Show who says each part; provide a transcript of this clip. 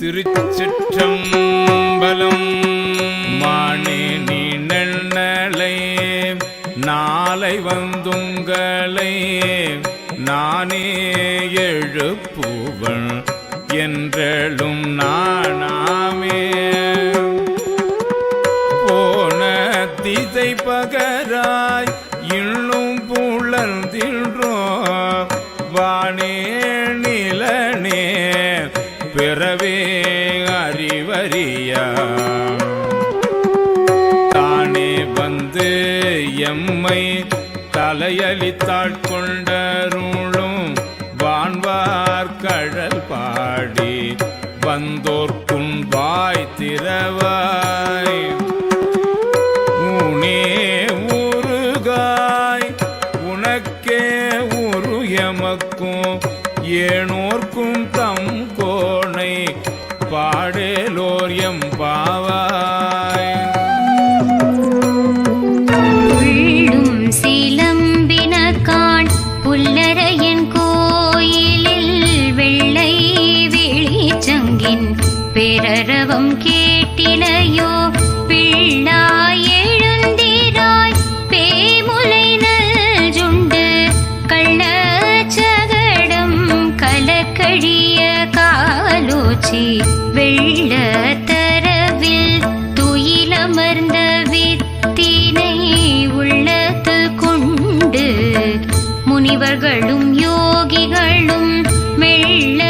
Speaker 1: திருச்சிற்றம்பலம். மானே நீ நெண்ணலை நாளை வந்துங்களை நானே எழுப்புவள் என்றெழும் நானாமே. போன திசை பகராய் இன்னும் புலர்ந்தின்றோ வானே அறிவறிய? தானே வந்து எம்மை தலையளித்தாள் கொண்டருளும் வான்வார் கழல் பாடி வந்தோர்க்கும் வாய் திறவாய். உனே உருகாய் உனக்கே உரு எமக்கும் ஏனோர்க்கும் தம் கோணை பாடேலோர் எம் பாவாய்.
Speaker 2: உள்ளும் சிலம்பினகான் புல்லரையன் கோயிலில் வெள்ளை வெளிச்சங்கின் பேரரவம் கேட்டிலையோ பிள்ளாய் எழுந்திராய் பேமுலை நல்ஜுண்டு கள்ளச்சகடம் கலக்கழிய காலோச்சி. வெள்ள தரவில் துயிலமர்ந்த வித்தினை உள்ளத்து கொண்டு முனிவர்களும் யோகிகளும் மெல்ல